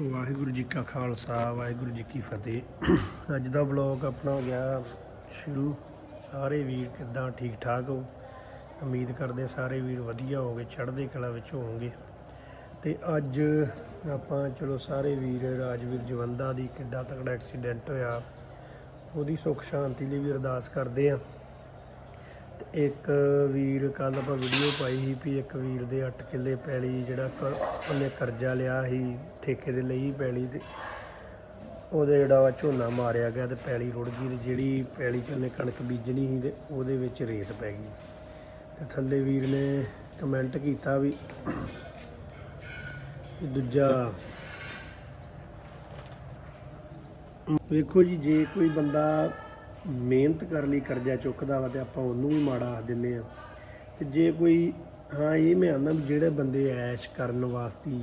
ਵਾਹਿਗੁਰੂ ਜੀ ਕਾ ਖਾਲਸਾ, ਵਾਹਿਗੁਰੂ ਜੀ ਕੀ ਫਤਿਹ। ਅੱਜ ਦਾ ਵਲੌਗ ਆਪਣਾ ਹੋ ਗਿਆ ਸ਼ੁਰੂ। ਸਾਰੇ ਵੀਰ ਕਿੱਦਾਂ, ਠੀਕ ਠਾਕ ਹੋ? ਉਮੀਦ ਕਰਦੇ ਸਾਰੇ ਵੀਰ ਵਧੀਆ ਹੋਗੇ ਚੜ੍ਹਦੇ ਕਲਾ ਵਿੱਚ ਹੋਵੋਗੇ। ਤੇ ਅੱਜ ਆਪਾਂ, ਚਲੋ ਸਾਰੇ ਵੀਰ, ਰਾਜਵੀਰ ਜਵੰਦਾ ਦੀ ਕਿੱਡਾ ਤਕੜਾ ਐਕਸੀਡੈਂਟ ਹੋਇਆ। ਉਹਦੀ ਸੁੱਖ ਸ਼ਾਂਤੀ ਲਈ ਵੀ ਅਰਦਾਸ ਕਰਦੇ ਆ। ਇੱਕ ਵੀਰ ਕੱਲ ਆਪਾਂ ਵੀਡੀਓ ਪਾਈ ਸੀ ਵੀ ਇੱਕ ਵੀਰ ਦੇ 8 ਕਿੱਲੇ ਪੈਲੀ ਜਿਹੜਾ ਉਹਨੇ ਕਰਜ਼ਾ ਲਿਆ ਸੀ, ਠੇਕੇ ਦੇ ਲਈ ਪੈਲੀ ਤੇ ਉਹਦੇ ਜਿਹੜਾ ਵਾ ਝੋਨਾ ਮਾਰਿਆ ਗਿਆ ਤੇ ਪੈਲੀ ਰੁੜ ਗਈ ਤੇ ਜਿਹੜੀ ਪੈਲੀ ਚ ਉਹਨੇ ਕਣਕ ਬੀਜਣੀ ਸੀ ਤੇ ਉਹਦੇ ਵਿੱਚ ਰੇਤ ਪੈ ਗਈ। ਤੇ ਥੱਲੇ ਵੀਰ ਨੇ ਕਮੈਂਟ ਕੀਤਾ ਵੀ ਦੂਜਾ ਵੇਖੋ ਜੀ, ਜੇ ਕੋਈ ਬੰਦਾ ਮਿਹਨਤ ਕਰਨ ਲਈ, ਕਰਜ਼ਾ ਚੁੱਕਦਾ ਵਾ ਤੇ ਆਪਾਂ ਉਹਨੂੰ ਵੀ ਮਾੜਾ ਆਖ ਦਿੰਦੇ ਆ ਤੇ ਜੇ ਕੋਈ, ਹਾਂ, ਇਹ ਮੈਂ ਆਨਾ ਵੀ ਜਿਹੜੇ ਬੰਦੇ ਐਸ਼ ਕਰਨ ਵਾਸਤੇ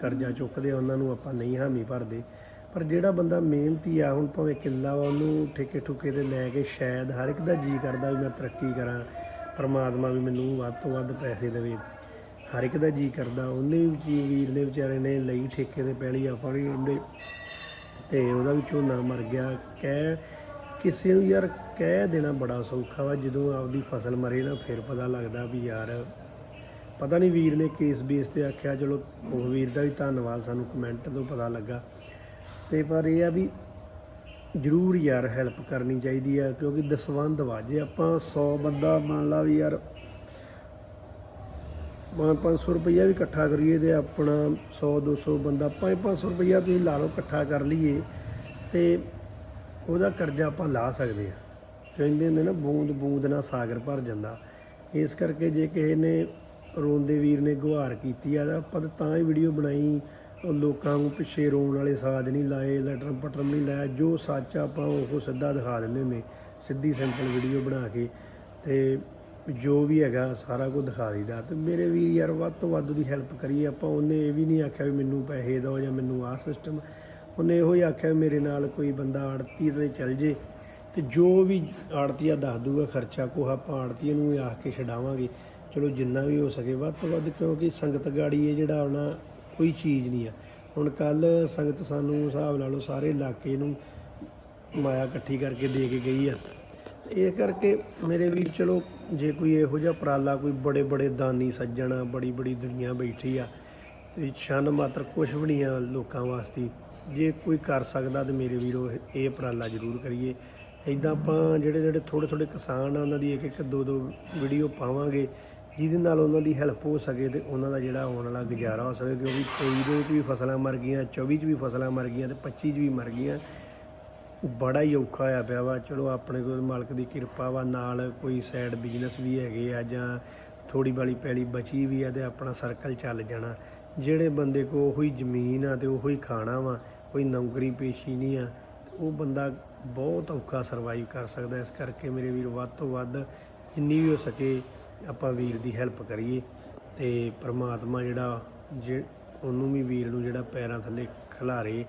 ਕਰਜ਼ਾ ਚੁੱਕਦੇ ਆ, ਉਹਨਾਂ ਨੂੰ ਆਪਾਂ ਨਹੀਂ ਹਾਮੀ ਭਰਦੇ। ਪਰ ਜਿਹੜਾ ਬੰਦਾ ਮਿਹਨਤੀ ਆ, ਹੁਣ ਭਾਵੇਂ ਕਿੱਲਾ ਵਾ, ਉਹਨੂੰ ਠੇਕੇ ਠੁਕੇ ਤੇ ਲੈ ਕੇ ਸ਼ਾਇਦ ਹਰ ਇੱਕ ਦਾ ਜੀ ਕਰਦਾ ਵੀ ਮੈਂ ਤਰੱਕੀ ਕਰਾਂ, ਪਰਮਾਤਮਾ ਵੀ ਮੈਨੂੰ ਵੱਧ ਤੋਂ ਵੱਧ ਪੈਸੇ ਦੇਵੇ। ਹਰ ਇੱਕ ਦਾ ਜੀ ਕਰਦਾ, ਉਹਨੇ ਵੀ ਜੀ ਵੀਰ ਨੇ ਵਿਚਾਰੇ ਨੇ ਲਈ ਠੇਕੇ ਤੇ ਪੈਲੀ ਆਪਾਂ ਵੀ ਉਹਦੇ, ਤੇ ਉਹਦਾ ਵੀ ਝੋਨਾ ਮਰ ਗਿਆ। ਕਹਿ ਕਿਸੇ ਨੂੰ ਯਾਰ ਕਹਿ ਦੇਣਾ ਬੜਾ ਸੌਖਾ ਵਾ, ਜਦੋਂ ਆਪਦੀ ਫਸਲ ਮਰੇ ਨਾ ਫਿਰ ਪਤਾ ਲੱਗਦਾ ਵੀ ਯਾਰ ਪਤਾ ਨਹੀਂ ਵੀਰ ਨੇ ਕੇਸ ਬੇਸ ਤੇ ਆਖਿਆ, ਚਲੋ ਉਹ ਵੀਰ ਦਾ ਵੀ ਧੰਨਵਾਦ ਸਾਨੂੰ ਕਮੈਂਟ ਤੋਂ ਪਤਾ ਲੱਗਾ। ਤੇ ਪਰ ਇਹ ਆ ਵੀ ਜ਼ਰੂਰ ਯਾਰ ਹੈਲਪ ਕਰਨੀ ਚਾਹੀਦੀ ਆ, ਕਿਉਂਕਿ ਦਸਵੰਧ ਵਾ, ਜੇ ਆਪਾਂ 100 ਬੰਦਾ ਮੰਨ ਲਾ ਵੀ ਯਾਰ 500 ਰੁਪਈਆ ਵੀ ਇਕੱਠਾ ਕਰੀਏ ਤੇ ਆਪਣਾ 100 200 ਬੰਦਾ 5-500 ਰੁਪਈਆ ਤੁਸੀਂ ਲਾ ਲਓ ਇਕੱਠਾ ਕਰ ਲਈਏ ਤੇ ਉਹਦਾ ਕਰਜ਼ਾ ਆਪਾਂ ਲਾ ਸਕਦੇ ਆ ਕਹਿੰਦੇ ਹੁੰਦੇ ਨਾ, ਬੂੰਦ ਬੂੰਦ ਨਾਲ ਸਾਗਰ ਭਰ ਜਾਂਦਾ। ਇਸ ਕਰਕੇ ਜੇ ਕਿਸੇ ਨੇ ਰੋਂਦੇ ਵੀਰ ਨੇ ਗੁਹਾਰ ਕੀਤੀ ਆ, ਤਾਂ ਆਪਾਂ ਤਾਂ ਹੀ ਵੀਡੀਓ ਬਣਾਈ। ਉਹ ਲੋਕਾਂ ਨੂੰ ਪਿੱਛੇ ਰੋਣ ਵਾਲੇ ਸਾਜ਼ ਨਹੀਂ ਲਾਏ ਲੈਟਰ ਪਟਰ ਨਹੀਂ ਲਾਇਆ। ਜੋ ਸੱਚ ਆ, ਆਪਾਂ ਉਹ ਸਿੱਧਾ ਦਿਖਾ ਦਿੰਦੇ ਹੁੰਦੇ ਸਿੱਧੀ ਸਿੰਪਲ ਵੀਡੀਓ ਬਣਾ ਕੇ ਤੇ ਜੋ ਵੀ ਹੈਗਾ, ਸਾਰਾ ਕੁਝ ਦਿਖਾ ਦਈਦਾ। ਤੇ ਮੇਰੇ ਵੀਰ ਯਾਰ, ਵੱਧ ਤੋਂ ਵੱਧ ਉਹਦੀ ਹੈਲਪ ਕਰੀਏ। ਆਪਾਂ ਉਹਨੇ ਇਹ ਵੀ ਨਹੀਂ ਆਖਿਆ ਵੀ ਮੈਨੂੰ ਪੈਸੇ ਦਿਓ ਜਾਂ ਮੈਨੂੰ ਆਹ ਸਿਸਟਮ ਉਹਨੇ ਇਹੋ ਹੀ ਆਖਿਆ ਮੇਰੇ ਨਾਲ ਕੋਈ ਬੰਦਾ ਆੜਤੀ ਤੇ ਚੱਲ ਜੇ ਤੇ ਜੋ ਵੀ ਆੜਤੀਆ ਦੱਸ ਦੂਗਾ ਖਰਚਾ ਕੋ ਆਪਾਂ ਆੜਤੀਏ ਨੂੰ ਹੀ ਆਖ ਕੇ ਛਡਾਵਾਂਗੇ। ਚਲੋ ਜਿੰਨਾ ਵੀ ਹੋ ਸਕੇ ਵੱਧ ਤੋਂ ਵੱਧ ਕਿਉਂਕਿ ਸੰਗਤ ਗਾੜੀ ਇਹ ਜਿਹੜਾ ਆਉਣਾ ਕੋਈ ਚੀਜ਼ ਨਹੀਂ ਆ। ਹੁਣ ਕੱਲ ਸੰਗਤ ਸਾਨੂੰ ਹਿਸਾਬ ਲਾ ਲਓ ਸਾਰੇ ਇਲਾਕੇ ਨੂੰ ਮਾਇਆ ਇਕੱਠੀ ਕਰਕੇ ਦੇ ਕੇ ਗਈ ਆ। ਇਹ ਕਰਕੇ ਮੇਰੇ ਵੀਰ ਚਲੋ ਜੇ ਕੋਈ ਇਹੋ ਜਿਹਾ ਉਪਰਾਲਾ ਕੋਈ ਬੜੇ ਬੜੇ ਦਾਨੀ ਸੱਜਣ ਬੜੀ ਬੜੀ ਦੁਨੀਆ ਬੈਠੀ ਆ, ਤੇ ਛੰਨ ਮਾਤਰ ਕੁਝ ਵੀ ਨਹੀਂ ਆ ਲੋਕਾਂ ਵਾਸਤੇ। ਜੇ ਕੋਈ ਕਰ ਸਕਦਾ ਤੇ ਮੇਰੇ ਵੀਰੋ, ਇਹ ਉਪਰਾਲਾ ਜ਼ਰੂਰ ਕਰੀਏ। ਇਦਾਂ ਆਪਾਂ ਜਿਹੜੇ ਜਿਹੜੇ ਥੋੜੇ ਥੋੜੇ ਕਿਸਾਨ ਆ, ਉਹਨਾਂ ਦੀ ਇੱਕ ਇੱਕ ਦੋ ਦੋ ਵੀਡੀਓ ਪਾਵਾਂਗੇ, ਜਿਹਦੇ ਨਾਲ ਉਹਨਾਂ ਦੀ ਹੈਲਪ ਹੋ ਸਕੇ ਤੇ ਉਹਨਾਂ ਦਾ ਜਿਹੜਾ ਆਉਣ ਵਾਲਾ ਗੁਜ਼ਾਰਾ ਹੋ ਸਕੇ, ਕਿਉਂਕਿ 23 ਦੇ ਵਿੱਚ ਵੀ ਫਸਲਾਂ ਮਰ ਗਈਆਂ 24 ਚ ਵੀ ਫਸਲਾਂ ਮਰ ਗਈਆਂ ਤੇ 25 ਚ ਵੀ ਮਰ ਗਈਆਂ। ਬੜਾ ਹੀ ਔਖਾ ਹੋਇਆ ਪਿਆ ਵਾ। ਚਲੋ ਆਪਣੇ ਕੋਲ ਮਾਲਕ ਦੀ ਕਿਰਪਾ ਵਾ, ਨਾਲ ਕੋਈ ਸਾਈਡ ਬਿਜ਼ਨਸ ਵੀ ਹੈਗੇ ਆ ਜਾਂ ਥੋੜੀ ਬਾਲੀ ਪੈਲੀ ਬਚੀ ਵੀ ਆ ਤੇ ਆਪਣਾ ਸਰਕਲ ਚੱਲ ਜਾਣਾ। ਜਿਹੜੇ ਬੰਦੇ ਕੋ ਉਹੀ ਜ਼ਮੀਨ ਆ ਤੇ ਉਹੀ ਖਾਣਾ ਵਾ ਕੋਈ ਨੌਕਰੀ ਪੇਸ਼ੀ ਨਹੀਂ ਆ, ਉਹ ਬੰਦਾ ਬਹੁਤ ਔਖਾ ਸਰਵਾਈਵ ਕਰ ਸਕਦਾ, ਇਸ ਕਰਕੇ ਮੇਰੇ ਵੀਰ ਵੱਧ ਤੋਂ ਵੱਧ ਜਿੰਨੀ ਵੀ ਹੋ ਸਕੇ ਆਪਾਂ ਵੀਰ ਦੀ ਹੈਲਪ ਕਰੀਏ ਤੇ ਪ੍ਰਮਾਤਮਾ ਜਿਹੜਾ ਜੇ ਉਹਨੂੰ ਵੀ ਵੀਰ ਨੂੰ ਜਿਹੜਾ ਪੈਰਾਂ ਥੱਲੇ ਖਿਲਾਰੇ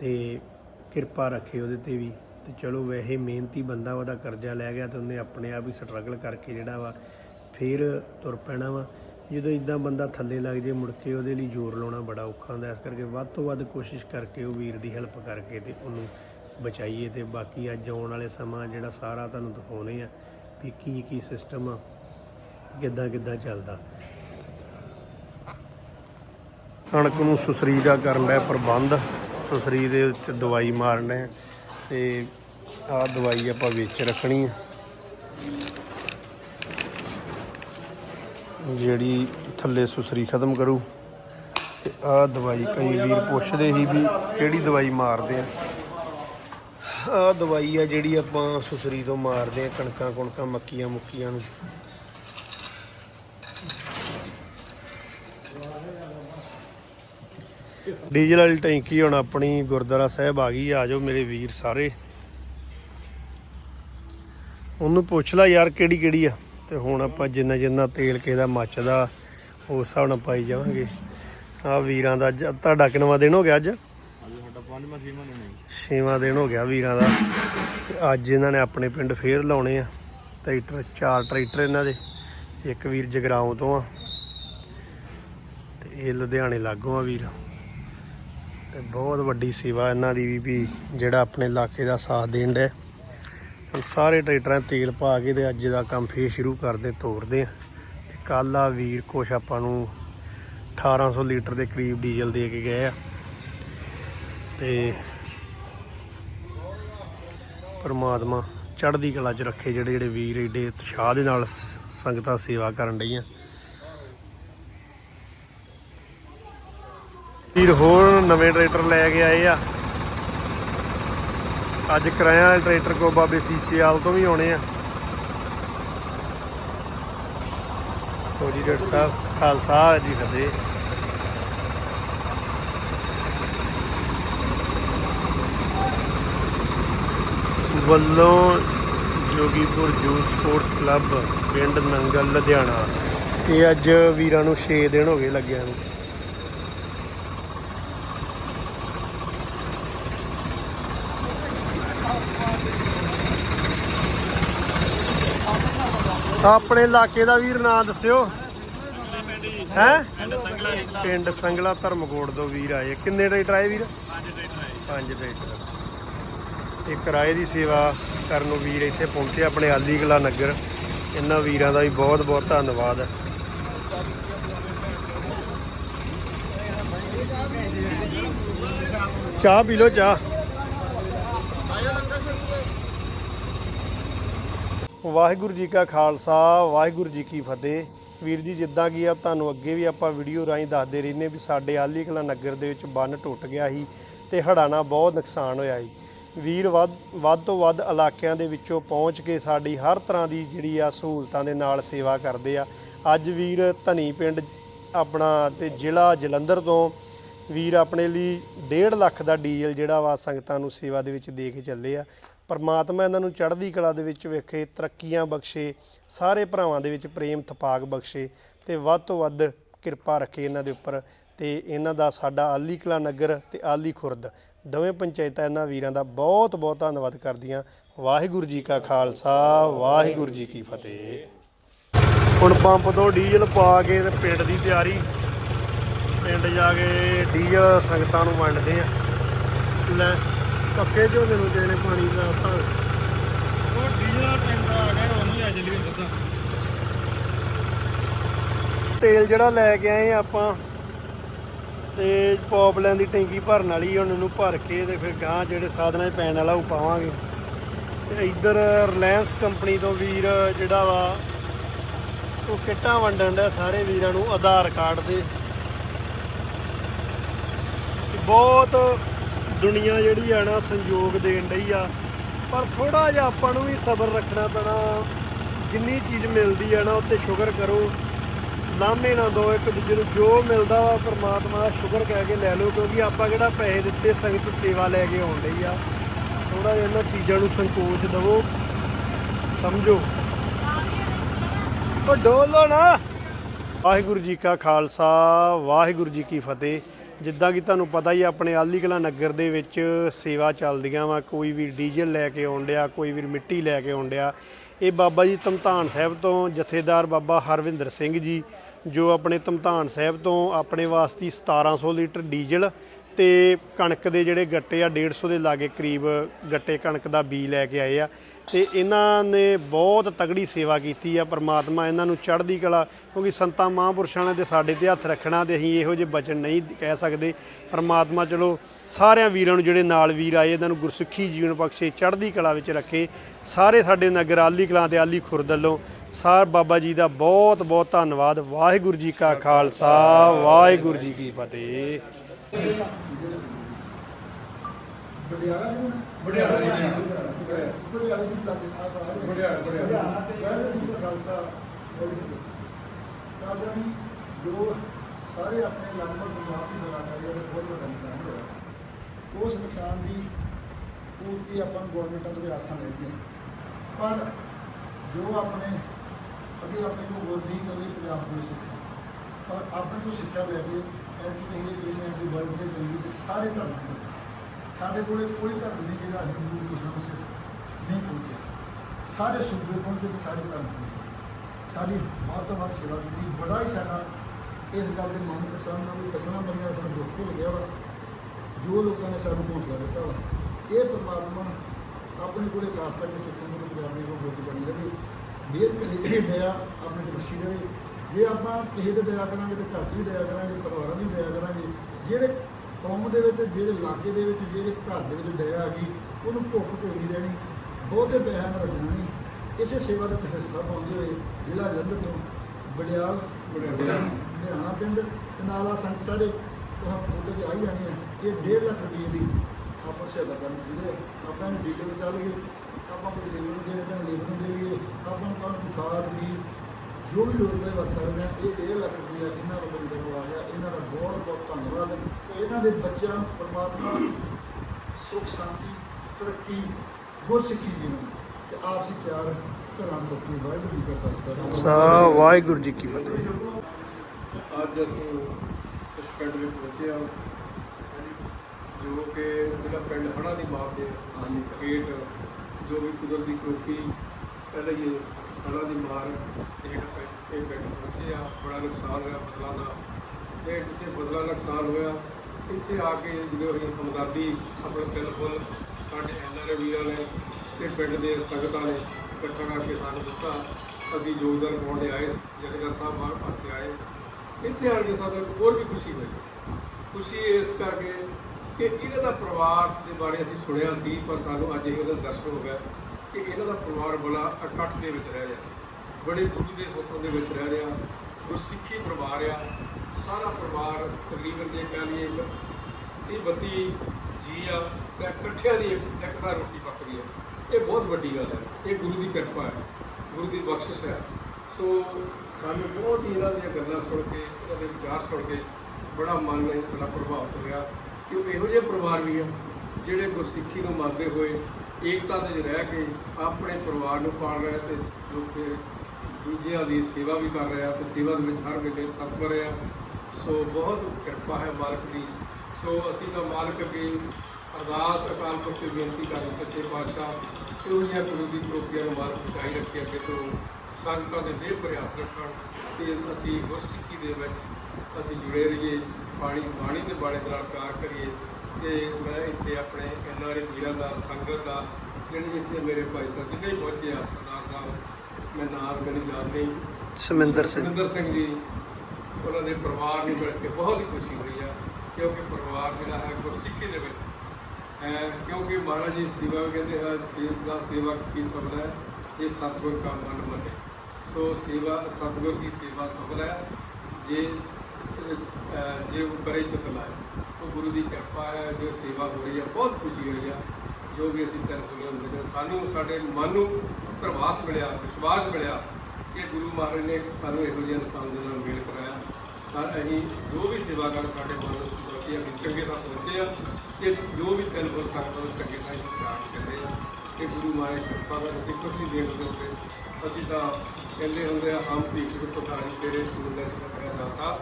ਤੇ ਕਿਰਪਾ ਰੱਖੇ ਉਹਦੇ ਤੇ ਵੀ। ਤੇ ਚਲੋ ਵੈਸੇ ਮਿਹਨਤੀ ਬੰਦਾ ਉਹਦਾ ਕਰਜ਼ਾ ਲੈ ਗਿਆ ਤੇ ਉਹਨੇ ਆਪਣੇ ਆਪ ਹੀ ਸਟਰਗਲ ਕਰਕੇ ਜਿਹੜਾ ਵਾ, ਫਿਰ ਤੁਰ ਪੈਣਾ ਵਾ। ਜਦੋਂ ਇਦਾਂ ਬੰਦਾ ਥੱਲੇ ਲੱਗ ਜੇ, ਮੁੜ ਕੇ ਉਹਦੇ ਲਈ ਜ਼ੋਰ ਲਾਉਣਾ ਬੜਾ ਔਖਾ ਹੁੰਦਾ। ਇਸ ਕਰਕੇ ਵੱਧ ਤੋਂ ਵੱਧ ਕੋਸ਼ਿਸ਼ ਕਰਕੇ ਉਹ ਵੀਰ ਦੀ ਹੈਲਪ ਕਰਕੇ ਤੇ ਉਹਨੂੰ ਬਚਾਈਏ ਤੇ ਬਾਕੀ ਅੱਜ ਆਉਣ ਵਾਲੇ ਸਮਾਂ ਜਿਹੜਾ ਸਾਰਾ ਤੁਹਾਨੂੰ ਦਿਖਾਉਣੇ ਆ ਵੀ ਕੀ ਕੀ ਸਿਸਟਮ ਆ, ਕਿੱਦਾਂ ਕਿੱਦਾਂ ਚੱਲਦਾ। ਕਣਕ ਨੂੰ ਸੁਸਰੀ ਦਾ ਕਰਨ ਦਾ ਪ੍ਰਬੰਧ, ਸੁਸਰੀ ਦੇ ਉੱਤੇ ਦਵਾਈ ਮਾਰਨਾ ਹੈ ਤੇ ਆਹ ਦਵਾਈ ਆਪਾਂ ਵੇਚ ਰੱਖਣੀ ਆ। ਜਿਹੜੀ ਥੱਲੇ ਸੁਸਰੀ ਖਤਮ ਕਰੂ ਤੇ ਆਹ ਦਵਾਈ ਕਈ ਵੀਰ ਪੁੱਛਦੇ ਸੀ ਵੀ ਕਿਹੜੀ ਦਵਾਈ ਮਾਰਦੇ ਆ। ਆਹ ਦਵਾਈ ਆ ਜਿਹੜੀ ਆਪਾਂ ਸੁਸਰੀ ਤੋਂ ਮਾਰਦੇ ਆ ਕਣਕਾਂ ਕੁਣਕਾਂ ਮੱਕੀਆਂ ਮੁੱਕੀਆਂ ਨੂੰ। ਡੀਜ਼ਲ ਵਾਲੀ ਟੈਂਕੀ ਹੁਣ ਆਪਣੀ ਗੁਰਦੁਆਰਾ ਸਾਹਿਬ ਆ ਗਈ, ਆ ਜਾਓ ਮੇਰੇ ਵੀਰ ਸਾਰੇ। ਉਹਨੂੰ ਪੁੱਛ ਲੈ ਯਾਰ ਕਿਹੜੀ ਕਿਹੜੀ ਆ। ਤੇ ਹੁਣ ਆਪਾਂ ਜਿੰਨਾ ਜਿੰਨਾ ਤੇਲ ਕਿਸੇ ਦਾ ਮੱਚਦਾ ਉਸ ਹਿਸਾਬ ਨਾਲ ਪਾਈ ਜਾਵਾਂਗੇ। ਆ ਵੀਰਾਂ ਦਾ ਅੱਜ ਤੁਹਾਡਾ ਕਿੰਨਵਾ ਦਿਨ ਹੋ ਗਿਆ ਅੱਜ? ਛੇਵਾਂ ਦਿਨ ਹੈ ਛੇਵਾਂ ਦਿਨ ਹੋ ਗਿਆ ਵੀਰਾਂ ਦਾ। ਤੇ ਅੱਜ ਇਹਨਾਂ ਨੇ ਆਪਣੇ ਪਿੰਡ ਫੇਰ ਲਾਉਣੇ ਆ। ਟਰੈਕਟਰ ਚਾਰ ਟਰੈਕਟਰ ਇਹਨਾਂ ਦੇ। ਇੱਕ ਵੀਰ ਜਗਰਾਉਂ ਤੋਂ ਆ। ਤੇ ਇਹ ਲੁਧਿਆਣੇ ਲਾਗੋਂ ਆ ਵੀਰ। ਤੇ ਬਹੁਤ ਵੱਡੀ ਸੇਵਾ ਇਹਨਾਂ ਦੀ ਵੀ ਵੀ ਜਿਹੜਾ ਆਪਣੇ ਇਲਾਕੇ ਦਾ ਸਾਥ ਦੇਣ ਦੇ ਸਾਰੇ ਟਰੈਕਟਰਾਂ ਤੇਲ ਪਾ ਕੇ ਤੇ ਅੱਜ ਦਾ ਕੰਮ ਫੇਰ ਸ਼ੁਰੂ ਕਰਦੇ, ਤੋਰਦੇ ਆ। ਤੇ ਕੱਲ ਆ ਵੀਰ ਕੁਛ ਆਪਾਂ ਨੂੰ 1800 ਲੀਟਰ ਦੇ ਕਰੀਬ ਡੀਜ਼ਲ ਦੇ ਕੇ ਗਏ ਆ। ਤੇ ਪਰਮਾਤਮਾ ਚੜ੍ਹਦੀ ਕਲਾ 'ਚ ਰੱਖੇ ਜਿਹੜੇ ਜਿਹੜੇ ਵੀਰ ਏਡੇ ਉਤਸ਼ਾਹ ਦੇ ਨਾਲ ਸੰਗਤਾਂ ਸੇਵਾ ਕਰਨ ਡਈਆਂ। ਵੀਰ ਹੋਰ ਨਵੇਂ ਟਰੈਕਟਰ ਲੈ ਕੇ ਆਏ ਆ। ਅੱਜ ਕਿਰਾਇਆ ਵਾਲੇ ਟਰੈਕਟਰ ਕੋ ਬਾਬੇ ਸੀਚੇਵਾਲ ਤੋਂ ਵੀ ਆਉਣੇ ਆ। ਹੋ ਜੀ ਡਾਕਟਰ ਸਾਹਿਬ, ਖਾਲਸਾ ਜੀ ਫਤਿਹ। ਵੱਲੋਂ ਜੋਗੀਪੁਰ ਜੂ ਸਪੋਰਟਸ ਕਲੱਬ, ਪਿੰਡ ਨੰਗਲ, ਲੁਧਿਆਣਾ। ਇਹ ਅੱਜ ਵੀਰਾਂ ਨੂੰ 6 ਦਿਨ ਹੋ ਗਏ ਲੱਗਿਆ ਨੂੰ। ਆਪਣੇ ਇਲਾਕੇ ਦਾ ਵੀਰ ਨਾਂ ਦੱਸਿਓ। ਹੈ? ਪਿੰਡ ਸੰਗਲਾ ਧਰਮਕੋਟ ਤੋਂ ਵੀਰ ਆਏ। ਕਿੰਨੇ ਟਰੈਕਟਰ ਆਏ ਵੀਰ? ਪੰਜ ਟਰੈਕਟਰ। ਇਹ ਕਿਰਾਏ ਦੀ ਸੇਵਾ ਕਰਨ ਨੂੰ ਵੀਰ ਇੱਥੇ ਪਹੁੰਚੇ, ਆਪਣੇ ਆਲੀ ਕਲਾ ਨਗਰ। ਇਹਨਾਂ ਵੀਰਾਂ ਦਾ ਵੀ ਬਹੁਤ ਬਹੁਤ ਧੰਨਵਾਦ। ਹੈ ਚਾਹ ਪੀ ਲਓ, ਚਾਹ। ਵਾਹਿਗੁਰੂ ਜੀ ਕਾ ਖਾਲਸਾ, ਵਾਹਿਗੁਰੂ ਜੀ ਕੀ ਫਤਿਹ। ਵੀਰ ਜੀ, ਜਿੱਦਾਂ ਕਿ ਆ ਤੁਹਾਨੂੰ ਅੱਗੇ ਵੀ ਆਪਾਂ ਵੀਡੀਓ ਰਾਹੀਂ ਦੱਸਦੇ ਰਹਿੰਦੇ ਵੀ ਸਾਡੇ ਆਲੀ ਕਲਾ ਨਗਰ ਦੇ ਵਿੱਚ ਬੰਨ ਟੁੱਟ ਗਿਆ ਸੀ ਤੇ ਹੜਾਣਾ ਬਹੁਤ ਨੁਕਸਾਨ ਹੋਇਆ ਸੀ। ਵੀਰ, ਵੱਧ ਵੱਧ ਤੋਂ ਵੱਧ ਇਲਾਕਿਆਂ ਦੇ ਵਿੱਚੋਂ ਪਹੁੰਚ ਕੇ ਸਾਡੀ ਹਰ ਤਰ੍ਹਾਂ ਦੀ ਜਿਹੜੀ ਆ ਸਹੂਲਤਾਂ ਦੇ ਨਾਲ ਸੇਵਾ ਕਰਦੇ ਆ। ਅੱਜ ਵੀਰ ਧਨੀ ਪਿੰਡ ਆਪਣਾ ਤੇ ਜ਼ਿਲ੍ਹਾ ਜਲੰਧਰ ਤੋਂ ਵੀਰ ਆਪਣੇ ਲਈ 1.5 ਲੱਖ ਦਾ ਡੀਜ਼ਲ ਜਿਹੜਾ ਵਾ ਸੰਗਤਾਂ ਨੂੰ ਸੇਵਾ ਦੇ ਵਿੱਚ ਦੇ ਕੇ ਚੱਲੇ ਆ। ਪਰਮਾਤਮਾ ਇਹਨਾਂ ਨੂੰ ਚੜ੍ਹਦੀ ਕਲਾ ਦੇ ਵਿੱਚ ਵੇਖੇ, ਤਰੱਕੀਆਂ ਬਖਸ਼ੇ, ਸਾਰੇ ਭਰਾਵਾਂ ਦੇ ਵਿੱਚ ਪ੍ਰੇਮ ਥਪਾਕ ਬਖਸ਼ੇ ਤੇ ਵੱਧ ਤੋਂ ਵੱਧ ਕਿਰਪਾ ਰੱਖੇ ਇਹਨਾਂ ਦੇ ਉੱਪਰ ਤੇ ਇਹਨਾਂ ਦਾ ਸਾਡਾ ਆਲੀ ਕਲਾ ਨਗਰ ਤੇ ਆਲੀ ਖੁਰਦ, ਦੋਵੇਂ ਪੰਚਾਇਤਾਂ ਇਹਨਾਂ ਵੀਰਾਂ ਦਾ ਬਹੁਤ ਬਹੁਤ ਧੰਨਵਾਦ ਕਰਦੀਆਂ। ਵਾਹਿਗੁਰੂ ਜੀ ਕਾ ਖਾਲਸਾ, ਵਾਹਿਗੁਰੂ ਜੀ ਕੀ ਫਤਿਹ। ਹੁਣ ਪੰਪ ਤੋਂ ਡੀਜ਼ਲ ਪਾ ਕੇ ਤੇ ਪਿੰਡ ਦੀ ਤਿਆਰੀ। ਪਿੰਡ ਜਾ ਕੇ ਡੀਜ਼ਲ ਸੰਗਤਾਂ ਨੂੰ ਵੰਡਦੇ ਆ। ਲੈ। ਪੱਕੇ ਝੋਨੇ ਨੂੰ ਦੇਣੇ ਪਾਣੀ ਦਾ ਤਾਂ ਉਹ ਡੀਜ਼ਲ ਪੈਂਦਾ ਆ ਗਿਆ ਉਹ ਨਹੀਂ ਆ ਜਲਦੀ ਹੁੰਦਾ ਤੇਲ ਜਿਹੜਾ ਲੈ ਕੇ ਆਏ ਆਪਾਂ ਤੇ ਪੌਪਲਾਂ ਦੀ ਟੈਂਕੀ ਭਰਨ ਵਾਲੀ ਹੁਣ ਇਹਨੂੰ ਭਰ ਕੇ ਤੇ ਫਿਰ ਗਾਂ ਜਿਹੜੇ ਸਾਧਨਾਂ 'ਚ ਪੈਣ ਵਾਲਾ ਉਹ ਪਾਵਾਂਗੇ। ਤੇ ਇੱਧਰ ਰਿਲਾਇੰਸ ਕੰਪਨੀ ਤੋਂ ਵੀਰ ਜਿਹੜਾ ਵਾ ਉਹ ਕਿੱਟਾਂ ਵੰਡਣ ਦਾ ਸਾਰੇ ਵੀਰਾਂ ਨੂੰ ਆਧਾਰ ਕਾਰਡ ਦੇ। ਤੇ ਬਹੁਤ ਦੁਨੀਆ ਜਿਹੜੀ ਆ ਨਾ ਸੰਯੋਗ ਦੇਣ ਲਈ ਆ। ਪਰ ਥੋੜਾ ਜਿਹਾ ਆਪਾਂ ਨੂੰ ਵੀ ਸਬਰ ਰੱਖਣਾ ਪੈਣਾ। ਜਿੰਨੀ ਚੀਜ਼ ਮਿਲਦੀ ਆ ਨਾ, ਉੱਤੇ ਸ਼ੁਕਰ ਕਰੋ। ਲਾਮੇ ਨਾ ਦੋ ਇੱਕ ਦੂਜੇ ਨੂੰ। ਜੋ ਮਿਲਦਾ ਵਾ ਪਰਮਾਤਮਾ ਦਾ ਸ਼ੁਕਰ ਕਹਿ ਕੇ ਲੈ ਲਓ, ਕਿਉਂਕਿ ਆਪਾਂ ਕਿਹੜਾ ਪੈਸੇ ਦਿੱਤੇ, ਸੰਗਤ ਸੇਵਾ ਲੈ ਕੇ ਆਉਣ ਲਈ ਆ। ਥੋੜਾ ਜਿਹਾ ਇਹਨਾਂ ਚੀਜ਼ਾਂ ਨੂੰ ਸੰਕੋਚ ਦਵੋ। ਸਮਝੋ। ਉਹ ਡੋਲੋ ਨਾ। ਵਾਹਿਗੁਰੂ ਜੀ ਕਾ ਖਾਲਸਾ, ਵਾਹਿਗੁਰੂ ਜੀ ਕੀ ਫਤਿਹ। ਜਿੱਦਾਂ ਕਿ ਤੁਹਾਨੂੰ ਪਤਾ ਹੀ ਆ, ਆਪਣੇ ਆਲੀ ਕਲਾ ਨਗਰ ਦੇ ਵਿੱਚ ਸੇਵਾ ਚੱਲਦੀਆਂ ਵਾ ਕੋਈ ਵੀ ਡੀਜ਼ਲ ਲੈ ਕੇ ਆਉਣ ਡਿਆ ਕੋਈ ਵੀ ਮਿੱਟੀ ਲੈ ਕੇ ਆਉਣ ਡਿਆ। ਇਹ ਬਾਬਾ ਜੀ ਧਮਤਾਨ ਸਾਹਿਬ ਤੋਂ ਜਥੇਦਾਰ ਬਾਬਾ ਹਰਵਿੰਦਰ ਸਿੰਘ ਜੀ ਜੋ ਆਪਣੇ ਧਮਤਾਨ ਸਾਹਿਬ ਤੋਂ ਆਪਣੇ ਵਾਸਤੇ 1700 ਲੀਟਰ ਡੀਜ਼ਲ ਤੇ ਕਣਕ ਦੇ ਜਿਹੜੇ ਗੱਟੇ ਆ 150 ਦੇ ਲਾਗੇ ਕਰੀਬ ਗੱਟੇ ਕਣਕ ਦਾ ਬੀ ਲੈ ਕੇ ਆਏ ਆ। ਤੇ ਇਹਨਾਂ ਨੇ ਬਹੁਤ ਤਗੜੀ ਸੇਵਾ ਕੀਤੀ ਆ, ਪ੍ਰਮਾਤਮਾ ਇਹਨਾਂ ਨੂੰ ਚੜ੍ਹਦੀ ਕਲਾ, ਕਿਉਂਕਿ ਸੰਤਾਂ ਮਹਾਂਪੁਰਸ਼ਾਂ ਨੇ ਤੇ ਸਾਡੇ ਤੇ ਹੱਥ ਰੱਖਣਾ ਤੇ ਅਸੀਂ ਇਹੋ ਜਿਹੇ ਬਚਨ ਨਹੀਂ ਕਹਿ ਸਕਦੇ। ਪ੍ਰਮਾਤਮਾ ਚਲੋ ਸਾਰਿਆਂ ਵੀਰਾਂ ਨੂੰ ਜਿਹੜੇ ਨਾਲ ਵੀਰ ਆਏ, ਇਹਨਾਂ ਨੂੰ ਗੁਰਸਿੱਖੀ ਜੀਵਨ ਬਖਸ਼ੇ, ਚੜ੍ਹਦੀ ਕਲਾ ਵਿੱਚ ਰੱਖੇ। ਸਾਰੇ ਸਾਡੇ ਨਗਰ ਆਲੀ ਕਲਾਂ ਤੇ ਆਲੀ ਖੁਰਦ ਸਾਰ ਬਾਬਾ ਜੀ ਦਾ ਬਹੁਤ ਬਹੁਤ ਧੰਨਵਾਦ। ਵਾਹਿਗੁਰੂ ਜੀ ਕਾ ਖਾਲਸਾ, ਵਾਹਿਗੁਰੂ ਜੀ ਕੀ ਫਤਿਹ। ਦੀ ਲੱਗੇ ਆ ਕਾ ਖਾਲਸਾ ਕੀ। ਖਾਲਸਾ ਜੀ ਜੋ ਸਾਰੇ ਆਪਣੇ ਲਗਭਗ ਪੰਜਾਬ ਦੀ ਗੱਲਾਂ ਕਰ ਰਹੇ ਨੇ ਬਹੁਤ ਵੱਡਾ ਨੁਕਸਾਨ ਹੋਇਆ। ਉਸ ਨੁਕਸਾਨ ਦੀ ਪੂਰਤੀ ਆਪਾਂ ਨੂੰ ਗਵਰਨਮੈਂਟਾਂ ਤੋਂ ਵੀ ਆਸਾਂ ਮਿਲਦੀਆਂ ਪਰ ਜੋ ਆਪਣੇ ਅੱਗੇ ਆਪਣੇ ਕੋਲ ਵਰਦੀ ਕੱਲੀ ਪੰਜਾਬ ਪੁਲਿਸ ਸਿੱਖਿਆ। ਪਰ ਆਪਣੇ ਤੋਂ ਸਿੱਖਿਆ ਲੈ ਕੇ ਐਂਟੀ ਜਿਹੜੇ ਐਂਟੀ ਵਰਲਡ ਦੇ ਸਾਰੇ ਧਰਮਾਂ ਦੇ ਸਾਡੇ ਕੋਲੇ ਕੋਈ ਧਰਮ ਨਹੀਂ ਜਿਹੜਾ ਹਿੰਦੂ ਮੁਸਲਮਾਨ ਸਿੱਖ ਨਹੀਂ ਪਹੁੰਚਿਆ। ਸਾਰੇ ਸੂਬੇ ਪਹੁੰਚੇ ਤੇ ਸਾਰੇ ਧਰਮ ਪਹੁੰਚੇ। ਸਾਡੀ ਬਹੁਤ ਤੋਂ ਵੱਧ ਸੇਵਾ ਕੀਤੀ। ਬੜਾ ਹੀ ਸਾਡਾ ਇਸ ਗੱਲ ਦੇ ਮਨ ਪ੍ਰਸੰਨ ਨਾਲ ਵੀ ਕਸਣਾ ਬਣਿਆ ਤਾਂ ਦੁੱਖ ਭੁੱਲ ਗਿਆ ਵਾ। ਜੋ ਲੋਕਾਂ ਨੇ ਸਾਨੂੰ ਹੌਸਲਾ ਦਿੱਤਾ ਵਾ। ਇਹ ਪਰਮਾਤਮਾ ਆਪਣੇ ਕੋਲੇ ਖਾਸ ਕਰਕੇ ਸਿੱਖਾਂ ਨੂੰ ਪੰਜਾਬੀ ਨੂੰ ਬੋਲ ਬਣੀ ਰਹੇ। ਮਿਹਰ ਕਰੇ ਦਇਆ ਆਪਣੇ ਤੇ ਬਖਸ਼ੀ ਰਵੇ ਜੇ ਆਪਾਂ ਕਿਸੇ ਦੇ ਦਇਆ ਕਰਾਂਗੇ ਤੇ ਘਰ ਦੀ ਵੀ ਦਇਆ ਕਰਾਂਗੇ, ਪਰਿਵਾਰਾਂ ਦੀ ਵੀ ਦਇਆ ਕਰਾਂਗੇ, ਜਿਹੜੇ ਕੌਮ ਦੇ ਵਿੱਚ ਜਿਹੜੇ ਇਲਾਕੇ ਦੇ ਵਿੱਚ ਜਿਹੜੇ ਘਰ ਦੇ ਵਿੱਚ ਦਇਆ ਆ ਗਈ ਉਹਨੂੰ ਭੁੱਖ ਕੋਈ ਨਹੀਂ ਰਹਿਣੀ ਬਹੁਤੇ ਪੈਸਿਆਂ ਨਾਲ ਰੱਜਣਾ ਨਹੀਂ। ਇਸੇ ਸੇਵਾ ਦਾ ਹਿੱਸਾ ਪਾਉਂਦੇ ਹੋਏ ਜ਼ਿਲ੍ਹਾ ਜਲੰਧਰ ਤੋਂ ਬੜਿਆਲ ਹਰਿਆਣਾ ਪਿੰਡ ਨਾਲ ਆ ਸੰਤ ਸਾਰੇ ਉਹ ਉਹਦੇ ਵੀ ਆਈ ਜਾਣੇ ਆ ਇਹ 1.5 ਲੱਖ ਰੁਪਏ ਦੀ ਆਪਾਂ ਸਹਾਇਤਾ ਕਰਨ ਜਿਹਦੇ ਆਪਾਂ ਨੂੰ ਡੀਜ਼ਲ ਬਚਾ ਲਈਏ ਆਪਾਂ ਕੋਈ ਲੇਬਰ ਨੂੰ ਦੇ ਦੇਣਾ ਲੇਬਰ ਨੂੰ ਦੇਈਏ ਆਪਾਂ ਨੂੰ ਕਾਹਨੂੰ ਖਾਦ ਵੀ ਜੋ ਵੀ ਲੋੜ ਪਏ ਵਰਤ ਸਕਦੇ ਆ ਇਹ 1.5 ਲੱਖ ਰੁਪਏ ਇਹਨਾਂ ਨੂੰ ਬੰਦੇ ਨੂੰ ਆ ਗਿਆ ਇਹਨਾਂ ਦਾ ਬਹੁਤ ਬਹੁਤ ਧੰਨਵਾਦ। ਇਹਨਾਂ ਦੇ ਬੱਚਿਆਂ ਨੂੰ ਪਰਮਾਤਮਾ ਸੁਖ ਸ਼ਾਂਤੀ ਤਰੱਕੀ ਗੁਰਸਿੱਖੀ ਜੀਵਨ ਤੇ ਆਪਸੀ ਪਿਆਰ ਘਰਾਂ ਨੂੰ ਰੱਖੀ ਵਾਹਿਗੁਰੂ ਜੀ ਕਾ ਖਾਲਸਾ। ਸਾ ਵਾਹਿਗੁਰੂ ਜੀ ਕੀ ਫਤਿਹ। ਅੱਜ ਅਸੀਂ ਇਸ ਪਿੰਡ ਵਿੱਚ ਪਹੁੰਚੇ ਹਾਂ। ਜੋ ਕਿ ਜਿਹੜਾ ਪਿੰਡ ਹੜ੍ਹਾਂ ਦੀ ਮਾਰ ਦੇ ਗੇਟ ਜੋ ਵੀ ਕੁਦਰਤੀ ਕਰੋਪੀ ਪਹਿਲਾਂ ਹੀ ਹੜ੍ਹਾਂ ਦੀ ਮਾਰ ਇਹ ਪਿੰਡ ਇਹ ਪਿੰਡ ਪਹੁੰਚੇ ਆ। ਬੜਾ ਨੁਕਸਾਨ ਹੋਇਆ ਫਸਲਾਂ ਦਾ। ਤੇ ਜਿੱਥੇ ਦਾ ਨੁਕਸਾਨ ਹੋਇਆ ਇੱਥੇ ਆ ਕੇ ਜਦੋਂ ਅਸੀਂ ਹਮਦਰਦੀ ਆਪਣਾ ਦਿਲ ਫੁੱਲ, ਸਾਡੇ ਐਨਆਰਏ ਵੀਰਾਂ ਨੇ ਤੇ ਪਿੰਡ ਦੇ ਸੰਗਤਾਂ ਨੇ ਇਕੱਠਾ ਕਰਕੇ ਸਾਨੂੰ ਦਿੱਤਾ। ਅਸੀਂ ਯੋਗਦਾਨ ਪਾਉਣ ਦੇ ਆਏ, ਜਥੇਦਾਰ ਸਾਹਿਬ ਬਾਹਰ ਪਾਸੇ ਆਏ। ਇੱਥੇ ਆ ਕੇ ਸਾਨੂੰ ਇੱਕ ਹੋਰ ਵੀ ਖੁਸ਼ੀ ਹੋਈ। ਖੁਸ਼ੀ ਇਸ ਕਰਕੇ ਕਿ ਇਹਨਾਂ ਦਾ ਪਰਿਵਾਰ ਦੇ ਬਾਰੇ ਅਸੀਂ ਸੁਣਿਆ ਸੀ, ਪਰ ਸਾਨੂੰ ਅੱਜ ਇਹ ਉਹਦਾ ਦਰਸ਼ਨ ਹੋ ਗਿਆ ਕਿ ਇਹਨਾਂ ਦਾ ਪਰਿਵਾਰ ਬੜਾ ਇਕੱਠ ਦੇ ਵਿੱਚ ਰਹਿ ਰਿਹਾ। ਬੜੇ ਗੁਰੂ ਦੇ ਹੁਕਮ ਦੇ ਵਿੱਚ ਰਹਿ ਰਿਹਾ। ਗੁਰਸਿੱਖੀ ਪਰਿਵਾਰ ਆ। ਸਾਰਾ ਪਰਿਵਾਰ ਤਕਰੀਬਨ ਜੇ ਕਹਿ ਲਈਏ ਤੀਹ ਬੱਤੀ ਜੀ ਆ ਤੇ ਇਕੱਠਿਆਂ ਦੀ ਇੱਕ ਇੱਕ ਘਰ ਰੋਟੀ ਪੱਕਦੀ ਹੈ। ਇਹ ਬਹੁਤ ਵੱਡੀ ਗੱਲ ਹੈ। ਇਹ ਗੁਰੂ ਦੀ ਕਿਰਪਾ ਹੈ। ਗੁਰੂ ਦੀ ਬਖਸ਼ਿਸ਼ ਹੈ। ਸੋ ਸਾਨੂੰ ਬਹੁਤ ਹੀ ਇਹਨਾਂ ਦੀਆਂ ਗੱਲਾਂ ਸੁਣ ਕੇ, ਇਹਨਾਂ ਦੇ ਵਿਚਾਰ ਸੁਣ ਕੇ ਬੜਾ ਮਨ ਨੇ ਸਾਡਾ ਪ੍ਰਭਾਵਿਤ ਹੋਇਆ ਕਿ ਉਹ ਇਹੋ ਜਿਹੇ ਪਰਿਵਾਰ ਵੀ ਆ ਜਿਹੜੇ ਗੁਰਸਿੱਖੀ ਨੂੰ ਮੰਨਦੇ ਹੋਏ ਏਕਤਾ ਦੇ ਰਹਿ ਕੇ ਆਪਣੇ ਪਰਿਵਾਰ ਨੂੰ ਪਾਲ ਰਿਹਾ ਤੇ ਜੋ ਦੂਜਿਆਂ ਦੀ ਸੇਵਾ ਵੀ ਕਰ ਰਿਹਾ ਤੇ ਸੇਵਾ ਦੇ ਵਿੱਚ ਹਰ ਵੇਲੇ ਤਤਪਰ ਰਿਹਾ ਸੋ ਬਹੁਤ ਕਿਰਪਾ ਹੈ ਮਾਲਕ ਦੀ। ਸੋ ਅਸੀਂ ਤਾਂ ਮਾਲਕ ਅੱਗੇ ਅਰਦਾਸ ਅਕਾਲ ਪੁਰਖ ਦੀ ਬੇਨਤੀ ਕਰਦੇ ਸੱਚੇ ਪਾਤਸ਼ਾਹ ਕਿ ਉਹ ਜਿਹੀਆਂ ਗੁਰੂ ਦੀ ਕਰੋਪੀਆਂ ਨੂੰ ਮਾਲਕ ਬਚਾਈ ਰੱਖੇ ਅੱਗੇ ਤੋਂ ਸੰਗਤਾਂ ਦੇ ਦੇਹ ਹੱਥ ਰੱਖਣ ਤੇ ਅਸੀਂ ਗੁਰਸਿੱਖੀ ਦੇ ਵਿੱਚ ਅਸੀਂ ਜੁੜੇ ਰਹੀਏ ਬਾਣੀ ਬਾਣੀ ਦੇ ਦੇ ਨਾਲ ਪਿਆਰ ਕਰੀਏ ਤੇ ਮੈਂ ਇੱਥੇ ਆਪਣੇ ਐਨਆਰਏ ਵੀਰਾਂ ਦਾ ਸੰਗਤ ਦਾ ਜਿਹੜੇ ਇੱਥੇ ਮੇਰੇ ਭਾਈ ਸਾਹਿਬ ਜਿੰਨੇ ਹੀ ਪਹੁੰਚੇ ਆ ਸਰਦਾਰ ਸਾਹਿਬ ਮੈਂ ਨਾਮ ਮੈਨੂੰ ਯਾਦ ਨਹੀਂ। ਸਮਿੰਦਰ ਸਿੰਘ। ਸੁਰਿੰਦਰ ਸਿੰਘ ਜੀ ਉਹਨਾਂ ਦੇ ਪਰਿਵਾਰ ਨੂੰ ਮਿਲ ਕੇ ਬਹੁਤ ਹੀ ਖੁਸ਼ੀ ਹੋਈ ਆ, ਕਿਉਂਕਿ ਪਰਿਵਾਰ ਜਿਹੜਾ ਹੈ ਗੁਰਸਿੱਖੀ ਦੇ ਵਿੱਚ ਹੈ। ਕਿਉਂਕਿ ਮਹਾਰਾਜ ਜੀ ਸੇਵਾ ਕਹਿੰਦੇ ਹਨ ਸੇਵ ਦਾ ਸੇਵਾ ਕੀ ਸਫਲ ਹੈ? ਇਹ ਸਤਿਗੁਰ ਕਾ ਮਨ ਮੰਨੇ। ਸੋ ਸੇਵਾ, ਸਤਿਗੁਰ ਦੀ ਸੇਵਾ ਸਫਲ ਹੈ। ਜੇ ਜੇ ਉਹ ਕਰੇ ਚਿਤ ਲਾਏ ਉਹ ਗੁਰੂ ਦੀ ਕਿਰਪਾ ਹੈ, ਜੋ ਸੇਵਾ ਹੋ ਰਹੀ ਹੈ, ਬਹੁਤ ਖੁਸ਼ੀ ਹੋਈ ਆ। ਜੋ ਵੀ ਅਸੀਂ ਤਿੰਨ ਦੁਨੀਆ ਹੁੰਦੇ ਨੇ, ਸਾਨੂੰ ਸਾਡੇ ਮਨ ਨੂੰ ਪ੍ਰਵਾਸ ਮਿਲਿਆ, ਵਿਸ਼ਵਾਸ ਮਿਲਿਆ ਕਿ ਗੁਰੂ ਮਹਾਰਾਜ ਨੇ ਸਾਨੂੰ ਇਹੋ ਜਿਹੇ ਇਨਸਾਨ ਦੇ ਨਾਲ ਮੇਲ ਕਰਾਇਆ। ਸਰ ਅਸੀਂ ਜੋ ਵੀ ਸੇਵਾ ਕਰ ਸਾਡੇ ਮਨ ਨੂੰ ਸੋਚਿਆ ਕਿ ਚੰਗੇ ਤਾਂ ਪਹੁੰਚੇ ਆ ਕਿ ਜੋ ਵੀ ਤਿੰਨ ਗੁਰ ਸਾਡੇ ਨੂੰ ਚੰਗੇ ਤਾਂ ਚਾਰ ਕਰਦੇ ਆ ਕਿ ਗੁਰੂ ਮਹਾਰਾਜ ਦੀ ਕਿਰਪਾ ਦਾ ਅਸੀਂ ਕੁਝ ਨਹੀਂ ਦੇਖ ਸਕਦੇ ਅਸੀਂ ਤਾਂ ਕਹਿੰਦੇ ਹੁੰਦੇ ਆ, ਹਮ ਭੀਖ ਨੂੰ ਪਠਾਣੀ ਤੇਰੇ ਗੁਰੂ ਦਾ ਕਰਿਆ ਜਾਤਾ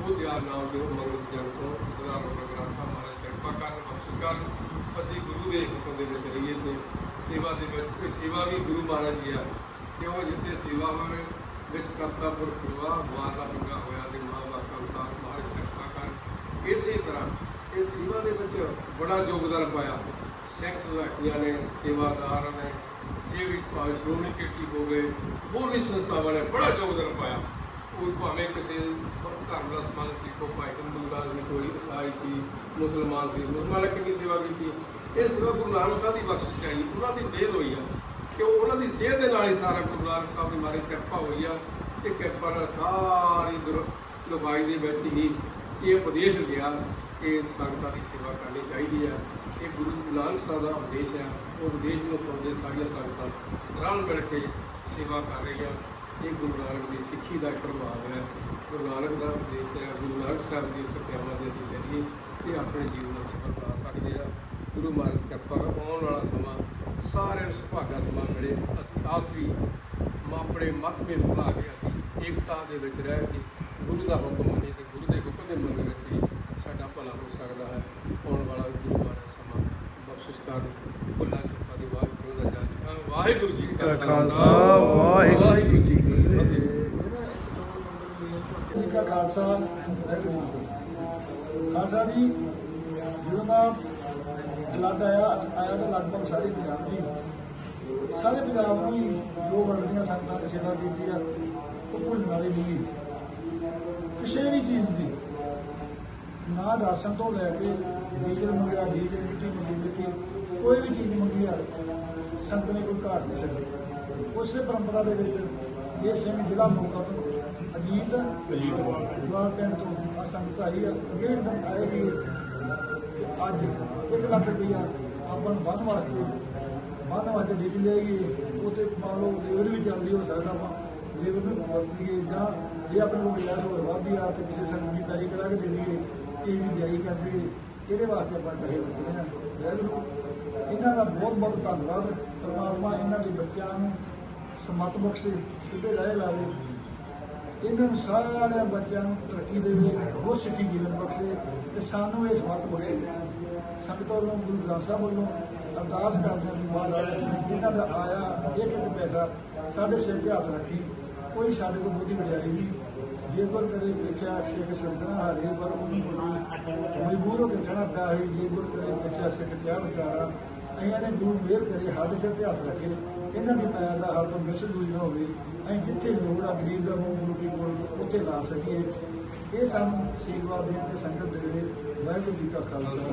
ਉਹ ਦਿਆਰ ਨਾਮ ਦੇ ਮੰਗਲ ਜਨ ਤੋਂ। ਸਦਾ ਰਗਰਾਤਾ ਮਹਾਰਾਜ ਕਿਰਪਾ ਕਰਨ, ਬਖਸ਼ਿਸ਼ ਕਰਨ। ਅਸੀਂ ਗੁਰੂ ਦੇ ਹੁਕਮ ਦੇ ਵਿੱਚ ਰਹੀਏ ਤੇ ਸੇਵਾ ਦੇ ਵਿੱਚ ਕੋਈ ਸੇਵਾ ਵੀ ਗੁਰੂ ਮਹਾਰਾਜ ਜੀ ਆ। ਕਿ ਉਹ ਜਿੱਥੇ ਸੇਵਾ ਹੋਵੇ, ਵਿੱਚ ਕਰਤਾ ਪੁਰਖ ਹੋਆ ਵਾਰ ਦਾ ਬੰਗਾ ਹੋਇਆ ਤੇ ਮਹਾਂਵਾਕ ਅਨੁਸਾਰ ਮਹਾਰਾਜ ਕਿਰਪਾ ਕਰ ਇਸੇ ਤਰ੍ਹਾਂ ਇਹ ਸੇਵਾ ਦੇ ਵਿੱਚ ਬੜਾ ਯੋਗਦਾਨ ਪਾਇਆ। ਸਿੱਖ ਸੁਸਾਇਟੀਆਂ ਨੇ ਸੇਵਾਦਾਰਾਂ ਨੇ ਇਹ ਵੀ ਭਾਵੇਂ ਸ਼੍ਰੋਮਣੀ ਕਮੇਟੀ ਹੋ ਗਏ ਹੋਰ ਵੀ ਸੰਸਥਾਵਾਂ ਨੇ ਬੜਾ ਯੋਗਦਾਨ ਪਾਇਆ। ਕੋਈ ਭਾਵੇਂ ਕਿਸੇ ਧਰਮ ਦਾ ਸਮਾਨ ਸੀ ਕੋਈ ਭਾਈ ਹਿੰਦੂ ਦਾ ਸੀ ਕੋਈ ਈਸਾਈ ਸੀ ਮੁਸਲਮਾਨ ਸੀ ਮੁਸਲਮਾਨਾਂ ਨੇ ਕਿੰਨੀ ਸੇਵਾ ਕੀਤੀ। ਇਹ ਸੇਵਾ ਗੁਰੂ ਨਾਨਕ ਸਾਹਿਬ ਦੀ ਬਖਸ਼ਿਸ਼ ਹੈ ਜੀ, ਉਹਨਾਂ ਦੀ ਸੇਧ ਹੋਈ ਆ। ਕਿ ਉਹਨਾਂ ਦੀ ਸੇਧ ਦੇ ਨਾਲ ਹੀ ਸਾਰਾ ਗੁਰੂ ਨਾਨਕ ਸਾਹਿਬ ਦੀ ਮਾਰੀ ਕਿਰਪਾ ਹੋਈ ਆ। ਤੇ ਕਿਰਪਾ ਨਾਲ ਸਾਰੀ ਦੁਰ ਲੁਕਾਈ ਦੇ ਵਿੱਚ ਹੀ ਇਹ ਉਪਦੇਸ਼ ਗਿਆ ਕਿ ਸੰਗਤਾਂ ਦੀ ਸੇਵਾ ਕਰਨੀ ਚਾਹੀਦੀ ਹੈ ਇਹ ਗੁਰੂ ਨਾਨਕ ਸਾਹਿਬ ਦਾ ਉਪਦੇਸ਼ ਹੈ ਉਹ ਉਪਦੇਸ਼ ਨੂੰ ਸੁਣਦੇ ਸਾਰੀਆਂ ਸੰਗਤਾਂ ਰਲ ਮਿਲ ਕੇ ਸੇਵਾ ਕਰ ਰਹੀਆਂ ਇਹ ਗੁਰੂ ਨਾਨਕ ਦੀ ਸਿੱਖੀ ਦਾ ਇੱਕ ਪ੍ਰਭਾਵ ਹੈ। ਗੁਰੂ ਨਾਨਕ ਦਾ ਉਪਦੇਸ਼ ਹੈ, ਗੁਰੂ ਨਾਨਕ ਸਾਹਿਬ ਦੀ ਸਿੱਖਿਆਵਾਂ ਦੇ ਅਸੀਂ ਚੱਲੀਏ ਤੇ ਆਪਣੇ ਜੀਵਨ ਨੂੰ ਸਫਲ ਬਣਾ ਸਕਦੇ ਹਾਂ ਗੁਰੂ ਮਹਾਰਾਜ ਦੀ ਕਿਰਪਾ ਆਉਣ ਵਾਲਾ ਸਮਾਂ, ਸਾਰਿਆਂ ਨੂੰ ਸੁਭਾਗਾ ਸਮਾਂ ਮਿਲੇ। ਅਸੀਂ ਆਸ ਵੀ ਆਪਣੇ ਮਤਭੇਦ ਭੁਲਾ ਕੇ ਅਸੀਂ ਏਕਤਾ ਦੇ ਵਿੱਚ ਰਹਿ ਕੇ ਗੁਰੂ ਦਾ ਹੁਕਮ ਦੇ ਹੁਕਮ ਦੇ ਵਿੱਚ ਹੀ ਸਾਡਾ ਭਲਾ ਹੋ ਸਕਦਾ ਹੈ। ਆਉਣ ਵਾਲਾ ਗੁਰੂ ਮਹਾਰਾਜ ਸਮਾਂ ਬਖਸ਼ਿਸ਼ ਕਰ ਭੁੱਲਾਂ ਚੁੱਕਾਂ ਦੀ ਵਾਹਿਗੁਰੂ ਦਾ ਜਾਂਚ। ਵਾਹਿਗੁਰੂ ਜੀ ਕਾ ਖਾਲਸਾ, ਵਾਹਿਗੁਰੂ ਜੀ ਕੀ ਫਤਿਹ। ਜੀ ਕਾ ਖਾਲਸਾ। ਖਾਲਸਾ ਜੀ ਜਦੋਂ ਦਾ ਫਲੱਡ ਆਇਆ ਆਇਆ ਤਾਂ ਲਗਭਗ ਸਾਰੇ ਪੰਜਾਬ ਹੀ ਸਾਰੇ ਪੰਜਾਬ ਨੂੰ ਜੋ ਵਰਦੀਆਂ ਸੰਗਤਾਂ ਨੇ ਸੇਵਾ ਕੀਤੀ ਆ ਉਹ ਭੁੱਲਣ ਵਾਲੀ ਨਹੀਂ ਕਿਸੇ ਵੀ ਚੀਜ਼ ਦੀ। ਨਾ ਰਾਸ਼ਨ ਤੋਂ ਲੈ ਕੇ ਡੀਜ਼ਲ ਮੰਗਿਆ ਡੀਜ਼ਲ ਮਿੱਟੀ ਮੰਗੀ ਮਿੱਟੀ ਕੋਈ ਵੀ ਚੀਜ਼ ਮੰਗੀ ਆ ਸੰਗਤ ਨੇ ਕੋਈ ਘਾਟ ਨਹੀਂ ਛੱਡੀ। ਉਸੇ ਪਰੰਪਰਾ ਦੇ ਵਿੱਚ ਇਹ ਸਿੰਘ ਜ਼ਿਲ੍ਹਾ ਮੋਗਾ ਤੋਂ ਅਜੀਤ ਵਾਰ ਪਿੰਡ ਤੋਂ ਆ ਸੰਗਤ ਆਈ ਆ ਅੱਗੇ ਵੀ ਦਿਨ ਆਏ ਸੀ। ਤੇ ਅੱਜ 1 ਲੱਖ ਰੁਪਈਆ ਆਪਾਂ ਨੂੰ ਵੱਧ ਵਾਸਤੇ ਵੱਧ ਵਾਸਤੇ ਡੀਜ਼ਲ ਲਿਆਈਏ ਉੱਤੇ ਮੰਨ ਲਓ ਲੇਬਰ ਵੀ ਜਲਦੀ ਹੋ ਸਕਦਾ ਆਪਾਂ ਲੇਬਰ ਨੂੰ ਵਰਤੀਏ ਜਾਂ ਜੇ ਆਪਣੇ ਨੂੰ ਯਾਰ ਹੋਰ ਵਾਧੀ ਆ ਤੇ ਕਿਸੇ ਸਾਨੂੰ ਦੀ ਪੈਰੀ ਕਰਾ ਕੇ ਦੇ ਦਈਏ ਇਹ ਵੀ ਜਾਈ ਕਰ ਦਈਏ। ਇਹਦੇ ਵਾਸਤੇ ਆਪਾਂ ਪੈਸੇ ਵਰਤਦੇ ਹਾਂ ਵਾਹਿਗੁਰੂ ਇਹਨਾਂ ਦਾ ਬਹੁਤ ਬਹੁਤ ਧੰਨਵਾਦ। ਪਰਮਾਤਮਾ ਇਹਨਾਂ ਦੇ ਬੱਚਿਆਂ ਨੂੰ ਸਮਤ ਬਖਸ਼ੇ, ਸਿੱਧੇ ਰਾਹ ਲਾਵੇ। ਇਹਨਾਂ ਨੂੰ ਸਾਰਿਆਂ ਬੱਚਿਆਂ ਨੂੰ ਤਰੱਕੀ ਦੇਵੇ ਬਹੁਤ ਸਿੱਖੀ ਜੀਵਨ ਬਖਸ਼ੇ ਤੇ ਸਾਨੂੰ ਇਹ ਸਮਤ ਬਖਸ਼ੇ। ਸੰਗਤ ਵੱਲੋਂ, ਗੁਰੂ ਗ੍ਰੰਥ ਸਾਹਿਬ ਵੱਲੋਂ ਅਰਦਾਸ ਕਰਦੇ ਹਾਂ ਵੀ ਮਹਾਰਾਜ, ਇਹਨਾਂ ਦਾ ਆਇਆ, ਇੱਕ ਇੱਕ ਪੈਸਾ ਸਾਡੇ ਸਿਰ ਤੇ ਹੱਥ ਰੱਖੀ। ਕੋਈ ਸਾਡੇ ਕੋਲ ਬੁੱਧੀ ਵਡਿਆਈ ਨਹੀਂ। ਜੇ ਗੁਰ ਕਰੇ ਲਿਖਿਆ ਸਿੱਖ ਸੰਤਨਾ ਹਾਰੇ ਪਰ ਉਹਨੂੰ ਕੋਈ ਮਜਬੂਰ ਹੋ ਕੇ ਕਹਿਣਾ ਪਿਆ ਹੈ ਜੇ ਗੁਰ ਕਰੇ ਲਿਖਿਆ ਸਿੱਖ ਕਿਆ ਵਿਚਾਰਾ, ਅਸੀਂ ਨੇ ਗੁਰੂ ਮੇਰ ਕਰੇ ਸਾਡੇ ਸਿਰ ਤੇ ਹੱਥ ਰੱਖੇ, ਇਹਨਾਂ ਦੀ ਪਾਇਆ ਦਾ ਹਰ ਤੋਂ ਮਿਸਯੂਜ਼ ਨਾ ਹੋਵੇ, ਅਸੀਂ ਜਿੱਥੇ ਲੋੜ ਆ ਗਰੀਬ ਦਾ ਮੂੰਹ ਗੁਰੂ ਕੀ ਕੋਲ ਉੱਥੇ ਲਾ ਸਕੀਏ। ਇਹ ਸਾਨੂੰ ਆਸ਼ੀਰਵਾਦ ਦੇ ਤੇ ਸੰਗਤ ਦੇਵੇ ਵਾਹਿਗੁਰੂ ਜੀ ਕਾ ਖਾਲਸਾ।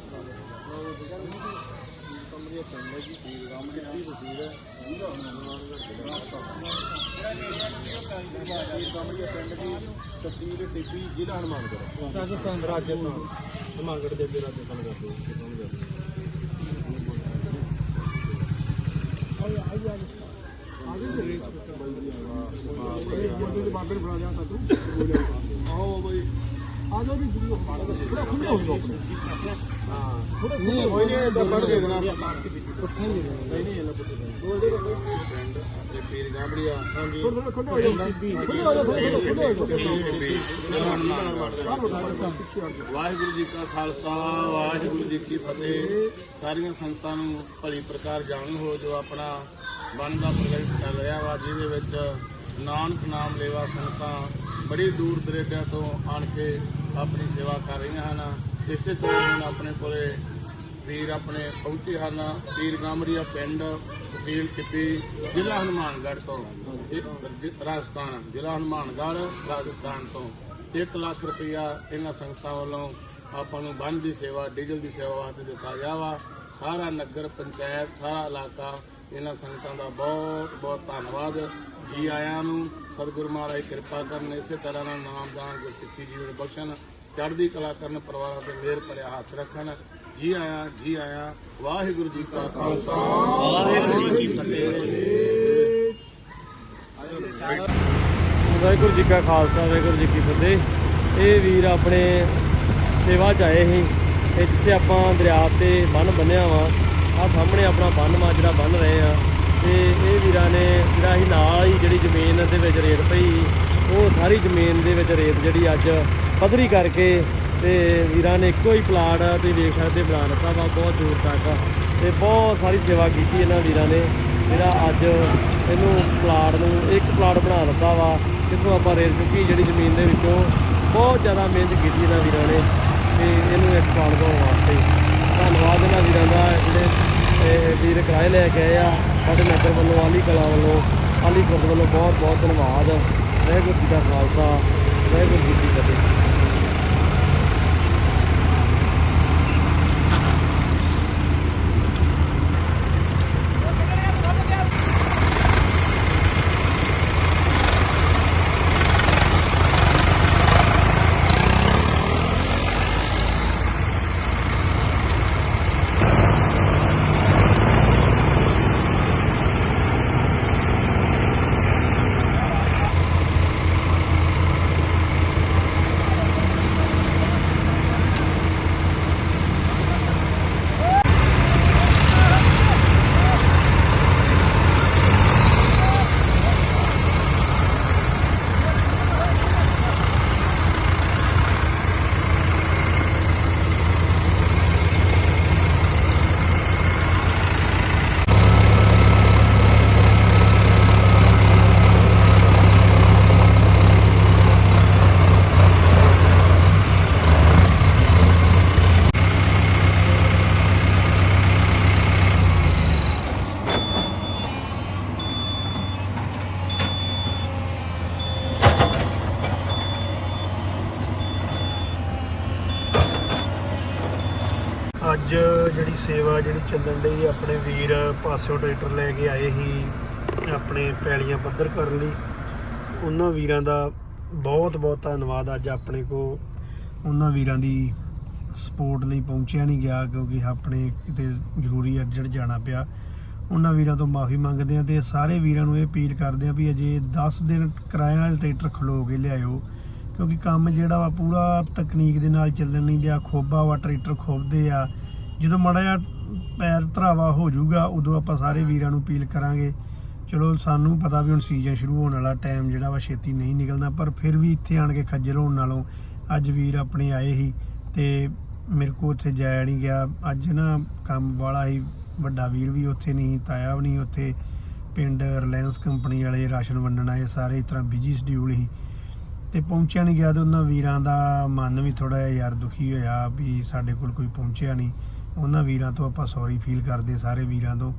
ਤਹਿਸੀਲ ਟਿੱਬੀ ਜ਼ਿਲ੍ਹਾ ਹਨੂਮਾਨਗੜ੍ਹ ਰਾਜਸਥਾਨ ਰਾਜਸਥਾਨ ਹਨੂਮਾਨਗੜ੍ਹ ਦੇ ਅੱਗੇ ਰਾਜਸਥਾਨ ਕਰਦੇ ਕਿਸਾਨ ਕਰਦੇ ਬਾਬੇ ਬਣਾ ਜਾ ਤਾ ਤੂੰ ਆਓ ਬਈ ਆ ਜਾਓ ਵੀ ਵੀਡੀਓ ਥੋੜਾ ਖੁੱਲੇ ਹੋ ਜਾਓ ਹਾਂ ਨਹੀਂ ਕੋਈ ਨਹੀਂ ਤਾਂ ਪੜ ਦੇ ਦੇਣਾ ਨਹੀਂ ਨਹੀਂ ਇਹਨਾਂ ਪੁੱਛ ਬੋਲ ਦੇ ਪੀਰ ਗਾਂਬੜੀਆ ਹਾਂਜੀ ਥੋੜਾ ਖੁੱਲੇ ਹੋ ਜਾਓ ਖੁੱਲੇ ਹੋ ਜਾਓ ਖੁੱਲੇ ਹੋ ਜਾਓ ਵਾਹਿਗੁਰੂ ਜੀ ਕਾ ਖਾਲਸਾ, ਵਾਹਿਗੁਰੂ ਜੀ ਕੀ ਫਤਿਹ। ਸਾਰੀਆਂ ਸੰਗਤਾਂ ਨੂੰ ਭਲੀ ਪ੍ਰਕਾਰ ਜਾਣੂ ਹੋ ਜੋ ਆਪਣਾ ਮਨ ਦਾ ਪ੍ਰਗਟ ਕਰ ਰਿਹਾ ਵਾ, ਜਿਹਦੇ ਵਿੱਚ ਨਾਨਕ ਨਾਮ ਲੇਵਾ ਸੰਗਤਾਂ ਬੜੀ ਦੂਰ ਦਰੇਡਿਆਂ ਤੋਂ ਆਣ ਕੇ ਆਪਣੀ ਸੇਵਾ ਕਰ ਰਹੀਆਂ ਹਨ। ਇਸੇ ਤਰ੍ਹਾਂ ਹੁਣ ਆਪਣੇ ਕੋਲੇ ਵੀਰ ਆਪਣੇ ਪਹੁੰਚੇ ਹਨ। ਵੀਰ ਗਾਮਰੀਆ ਪਿੰਡ, ਤਹਿਸੀਲ ਕਿੱਤੀ ਜ਼ਿਲ੍ਹਾ ਹਨੂਮਾਨਗੜ੍ਹ ਤੋਂ। ਇਹ ਰਾਜਸਥਾਨ, ਜ਼ਿਲ੍ਹਾ ਹਨੂਮਾਨਗੜ੍ਹ, ਰਾਜਸਥਾਨ ਤੋਂ। 1 ਲੱਖ ਰੁਪਇਆ ਇਹਨਾਂ ਸੰਗਤਾਂ ਵੱਲੋਂ ਆਪਾਂ ਨੂੰ ਬੰਨ ਦੀ ਸੇਵਾ, ਡੀਜ਼ਲ ਦੀ ਸੇਵਾ ਵਾਸਤੇ ਦਿੱਤਾ ਗਿਆ ਵਾ। ਸਾਰਾ ਨਗਰ, ਪੰਚਾਇਤ, ਸਾਰਾ ਇਲਾਕਾ ਇਹਨਾਂ ਸੰਗਤਾਂ ਦਾ ਬਹੁਤ ਬਹੁਤ ਧੰਨਵਾਦ। ਜੀ ਆਇਆਂ ਨੂੰ ਸਤਿਗੁਰੂ ਮਹਾਰਾਜ ਕਿਰਪਾ ਕਰਨ। ਇਸੇ ਤਰ੍ਹਾਂ ਨਾਲ ਨਾਮਦਾਨ ਗੁਰਸਿੱਖੀ ਜੀਵਨ ਬਖਸ਼ਣ ਚੜ੍ਹਦੀ ਕਲਾ ਕਰਨ ਪਰਿਵਾਰਾਂ ਤੇ ਮਿਹਰ ਭਰਿਆ ਹੱਥ ਰੱਖਣ। ਜੀ ਆਇਆਂ ਜੀ ਆਇਆਂ, ਵਾਹਿਗੁਰੂ ਜੀ ਕਾ ਖਾਲਸਾ। ਵਾਹਿਗੁਰੂ ਜੀ ਕੀ ਫਤਿਹ ਵਾਹਿਗੁਰੂ ਜੀ ਕਾ ਖਾਲਸਾ, ਵਾਹਿਗੁਰੂ ਜੀ ਕੀ ਫਤਿਹ। ਇਹ ਵੀਰ ਆਪਣੇ ਸੇਵਾ ਚ ਆਏ ਸੀ। ਇਹ ਜਿੱਥੇ ਆਪਾਂ ਦਰਿਆ ਤੇ ਬੰਨ ਬੰਨਿਆ ਵਾ। ਆ ਸਾਹਮਣੇ ਆਪਣਾ ਬੰਨ ਵਾ, ਜਿਹੜਾ ਬੰਨ ਰਹੇ ਆ। ਤੇ ਇਹ ਵੀਰਾਂ ਨੇ ਜਿਹੜਾ ਹੀ ਨਾਲ ਹੀ ਜਿਹੜੀ ਜ਼ਮੀਨ ਦੇ ਵਿੱਚ ਰੇਤ ਪਈ ਉਹ ਸਾਰੀ ਜ਼ਮੀਨ ਦੇ ਵਿੱਚ ਰੇਤ ਜਿਹੜੀ ਅੱਜ ਪੱਧਰੀ ਕਰਕੇ ਤੇ ਵੀਰਾਂ ਨੇ ਇੱਕੋ ਹੀ ਪਲਾਟ ਤੁਸੀਂ ਦੇਖ ਸਕਦੇ ਬਣਾ ਦਿੱਤਾ ਵਾ, ਬਹੁਤ ਦੂਰ ਤੱਕ ਤੇ ਬਹੁਤ ਸਾਰੀ ਸੇਵਾ ਕੀਤੀ ਇਹਨਾਂ ਵੀਰਾਂ ਨੇ, ਜਿਹੜਾ ਅੱਜ ਇਹਨੂੰ ਪਲਾਟ ਨੂੰ ਇੱਕ ਪਲਾਟ ਬਣਾ ਦਿੱਤਾ ਵਾ, ਜਿੱਥੋਂ ਆਪਾਂ ਰੇਲ ਚੁੱਕੀ, ਜਿਹੜੀ ਜ਼ਮੀਨ ਦੇ ਵਿੱਚੋਂ ਬਹੁਤ ਜ਼ਿਆਦਾ ਮਿਹਨਤ ਕੀਤੀ ਇਹਨਾਂ ਵੀਰਾਂ ਨੇ, ਤੇ ਇਹਨੂੰ ਇੱਕ ਪਲਾਟ ਬਣਾਉਣ ਵਾਸਤੇ। ਧੰਨਵਾਦ ਇਹਨਾਂ ਵੀਰਾਂ ਦਾ, ਜਿਹੜੇ ਵੀਰ ਕਿਰਾਏ ਲੈ ਕੇ ਆਏ ਆ, ਸਾਡੇ ਮੈਂਬਰ ਵੱਲੋਂ, ਆਲੀ ਕਲਾ ਵੱਲੋਂ, ਆਲੀ ਗੁਰਦ ਵੱਲੋਂ ਬਹੁਤ ਬਹੁਤ ਧੰਨਵਾਦ। ਵਾਹਿਗੁਰੂ ਜੀ ਦਾ ਖਾਲਸਾ ਵਾਹਿਗੁਰੂ ਜੀ ਕੀ ਫਤਿਹ ਅੱਜ ਜਿਹੜੀ ਸੇਵਾ ਜਿਹੜੀ ਚੱਲਣ ਲਈ ਆਪਣੇ ਵੀਰ ਪਾਸਿਓਂ ਟਰੈਕਟਰ ਲੈ ਕੇ ਆਏ ਸੀ ਆਪਣੇ ਪੈਲੀਆਂ ਪੱਧਰ ਕਰਨ ਲਈ। ਉਹਨਾਂ ਵੀਰਾਂ ਦਾ ਬਹੁਤ ਬਹੁਤ ਧੰਨਵਾਦ। ਅੱਜ ਆਪਣੇ ਕੋ ਉਹਨਾਂ ਵੀਰਾਂ ਦੀ ਸਪੋਰਟ ਲਈ ਪਹੁੰਚਿਆ ਨਹੀਂ ਗਿਆ ਕਿਉਂਕਿ ਆਪਣੇ ਕਿਤੇ ਜ਼ਰੂਰੀ ਅਰਜੈਂਟ ਜਾਣਾ ਪਿਆ। ਉਹਨਾਂ ਵੀਰਾਂ ਤੋਂ ਮਾਫੀ ਮੰਗਦੇ ਆ ਤੇ ਸਾਰੇ ਵੀਰਾਂ ਨੂੰ ਇਹ ਅਪੀਲ ਕਰਦੇ ਆ ਵੀ ਅਜੇ 10 ਦਿਨ ਕਿਰਾਇਆ ਵਾਲੇ ਟਰੈਕਟਰ ਖਲੋ ਕੇ ਲਿਆਇਓ। ਕਿਉਂਕਿ ਕੰਮ ਜਿਹੜਾ ਵਾ ਪੂਰਾ ਤਕਨੀਕ ਦੇ ਨਾਲ ਚੱਲਣ ਨਹੀਂ ਦਿਆ, ਖੋਬਾ ਵਾ ਟਰੈਕਟਰ ਖੋਬਦੇ ਆ। ਜਦੋਂ ਮਾੜਾ ਜਿਹਾ ਪੈਰ ਧਰਾਵਾ ਹੋ ਜਾਊਗਾ ਉਦੋਂ ਆਪਾਂ ਸਾਰੇ ਵੀਰਾਂ ਨੂੰ ਅਪੀਲ ਕਰਾਂਗੇ। ਚਲੋ ਸਾਨੂੰ ਪਤਾ ਵੀ ਹੁਣ ਸੀਜ਼ਨ ਸ਼ੁਰੂ ਹੋਣ ਵਾਲਾ ਟਾਈਮ ਜਿਹੜਾ ਵਾ ਛੇਤੀ ਨਹੀਂ ਨਿਕਲਦਾ ਪਰ ਫਿਰ ਵੀ ਇੱਥੇ ਆਣ ਕੇ ਖੱਜਲ ਹੋਣ ਨਾਲੋਂ ਅੱਜ ਵੀਰ ਆਪਣੇ ਆਏ ਸੀ ਤੇ ਮੇਰੇ ਕੋਲ ਉੱਥੇ ਜਾਇਆ ਨਹੀਂ ਗਿਆ। ਅੱਜ ਨਾ ਕੰਮ ਵਾਲਾ ਹੀ ਵੱਡਾ ਵੀਰ ਵੀ ਉੱਥੇ ਨਹੀਂ ਤਾਇਆ ਵੀ ਨਹੀਂ ਉੱਥੇ। ਪਿੰਡ ਰਿਲਾਇੰਸ ਕੰਪਨੀ ਵਾਲੇ ਰਾਸ਼ਨ ਵੰਡਣ ਆਏ ਸਾਰੇ ਇਸ ਤਰ੍ਹਾਂ ਬਿਜ਼ੀ ਸ਼ਡਿਊਲ ਸੀ। ਤੇ ਪਹੁੰਚਿਆ ਨਹੀਂ ਗਿਆ ਤੇ ਉਹਨਾਂ ਵੀਰਾਂ ਦਾ ਮਨ ਵੀ ਥੋੜਾ ਯਾਰ ਦੁਖੀ ਹੋਇਆ ਵੀ ਸਾਡੇ ਕੋਲ ਕੋਈ ਪਹੁੰਚਿਆ ਨਹੀਂ। ਉਹਨਾਂ ਵੀਰਾਂ ਤੋਂ ਆਪਾਂ ਸੌਰੀ ਫੀਲ ਕਰਦੇ ਸਾਰੇ ਵੀਰਾਂ ਤੋਂ।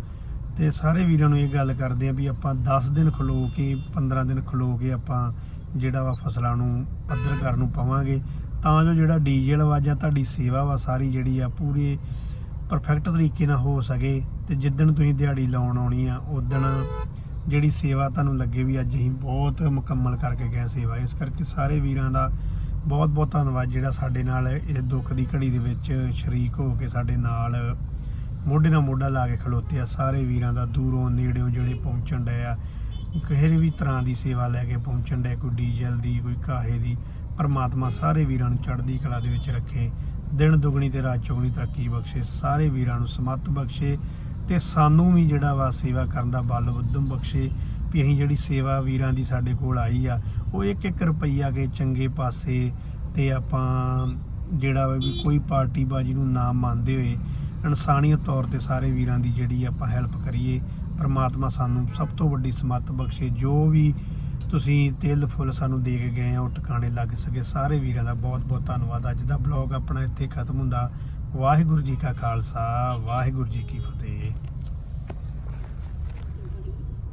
ਤੇ ਸਾਰੇ ਵੀਰਾਂ ਨੂੰ ਇਹ ਗੱਲ ਕਰਦੇ ਆ ਵੀ ਆਪਾਂ 10 ਦਿਨ ਖਲੋ ਕੇ 15 ਦਿਨ ਖਲੋ ਕੇ ਆਪਾਂ ਜਿਹੜਾ ਵਾ ਫਸਲਾਂ ਨੂੰ ਪੱਧਰ ਕਰਨ ਨੂੰ ਪਾਵਾਂਗੇ। ਤਾਂ ਜੋ ਜਿਹੜਾ ਡੀਜ਼ਲ ਵਾ ਜਾਂ ਤੁਹਾਡੀ ਸੇਵਾ ਵਾ ਸਾਰੀ ਜਿਹੜੀ ਆ ਪੂਰੇ ਪਰਫੈਕਟ ਤਰੀਕੇ ਨਾਲ ਹੋ ਸਕੇ। ਤੇ ਜਿੱਦਣ ਤੁਸੀਂ ਦਿਹਾੜੀ ਲਾਉਣ ਆਉਣੀ ਆ ਉਦਣ ਜਿਹੜੀ ਸੇਵਾ ਤੁਹਾਨੂੰ ਲੱਗੇ ਵੀ ਅੱਜ ਅਸੀਂ ਬਹੁਤ ਮੁਕੰਮਲ ਕਰਕੇ ਗਏ ਸੇਵਾ। ਇਸ ਕਰਕੇ ਸਾਰੇ ਵੀਰਾਂ ਦਾ ਬਹੁਤ ਬਹੁਤ ਧੰਨਵਾਦ ਜਿਹੜਾ ਸਾਡੇ ਨਾਲ ਇਸ ਦੁੱਖ ਦੀ ਘੜੀ ਦੇ ਵਿੱਚ ਸ਼ਰੀਕ ਹੋ ਕੇ ਸਾਡੇ ਨਾਲ ਮੋਢੇ ਨਾਲ ਮੋਢਾ ਲਾ ਕੇ ਖਲੋਤੇ ਆ। ਸਾਰੇ ਵੀਰਾਂ ਦਾ ਦੂਰੋਂ ਨੇੜਿਓਂ ਜਿਹੜੇ ਪਹੁੰਚਣ ਡਏ ਆ, ਕਿਸੇ ਵੀ ਤਰ੍ਹਾਂ ਦੀ ਸੇਵਾ ਲੈ ਕੇ ਪਹੁੰਚਣ ਡਏ, ਕੋਈ ਡੀਜ਼ਲ ਦੀ, ਕੋਈ ਕਾਹੇ ਦੀ, ਪਰਮਾਤਮਾ ਸਾਰੇ ਵੀਰਾਂ ਨੂੰ ਚੜ੍ਹਦੀ ਕਲਾ ਦੇ ਵਿੱਚ ਰੱਖੇ। ਦਿਨ ਦੁਗਣੀ ਤੇ ਰਾਤ ਚੌਗਣੀ ਤਰੱਕੀ ਬਖਸ਼ੇ, ਸਾਰੇ ਵੀਰਾਂ ਨੂੰ ਸਮੱਤ ਬਖਸ਼ੇ ਤੇ ਸਾਨੂੰ ਵੀ ਜਿਹੜਾ ਵਾ ਸੇਵਾ ਕਰਨ ਦਾ ਬਲ ਉਦਮ ਬਖਸ਼ੇ। ਵੀ ਅਸੀਂ ਜਿਹੜੀ ਸੇਵਾ ਵੀਰਾਂ ਦੀ ਸਾਡੇ ਕੋਲ ਆਈ ਆ, ਉਹ ਇੱਕ ਇੱਕ ਰੁਪਈਆ ਕੇ ਚੰਗੇ ਪਾਸੇ ਤੇ ਆਪਾਂ ਜਿਹੜਾ ਵੀ ਕੋਈ ਪਾਰਟੀ ਬਾਜੀ ਨੂੰ ਨਾ ਮੰਨਦੇ ਹੋਏ, ਇਨਸਾਨੀਅਤ ਤੌਰ ਤੇ ਸਾਰੇ ਵੀਰਾਂ ਦੀ ਜਿਹੜੀ ਆਪਾਂ ਹੈਲਪ ਕਰੀਏ, ਪ੍ਰਮਾਤਮਾ ਸਾਨੂੰ ਸਭ ਤੋਂ ਵੱਡੀ ਸਮੱਤ ਬਖਸ਼ੇ, ਜੋ ਵੀ ਤੁਸੀਂ ਤਿਲ ਫੁੱਲ ਸਾਨੂੰ ਦੇ ਕੇ ਗਏ ਆ, ਉਹ ਟਿਕਾਣੇ ਲੱਗ ਸਕੇ, ਸਾਰੇ ਵੀਰਾਂ ਦਾ ਬਹੁਤ ਬਹੁਤ ਧੰਨਵਾਦ। ਅੱਜ ਦਾ ਬਲੌਗ ਆਪਣਾ ਇੱਥੇ ਖਤਮ ਹੁੰਦਾ। ਵਾਹਿਗੁਰੂ ਜੀ ਕਾ ਖਾਲਸਾ, ਵਾਹਿਗੁਰੂ ਜੀ ਕੀ ਫਤਿਹ।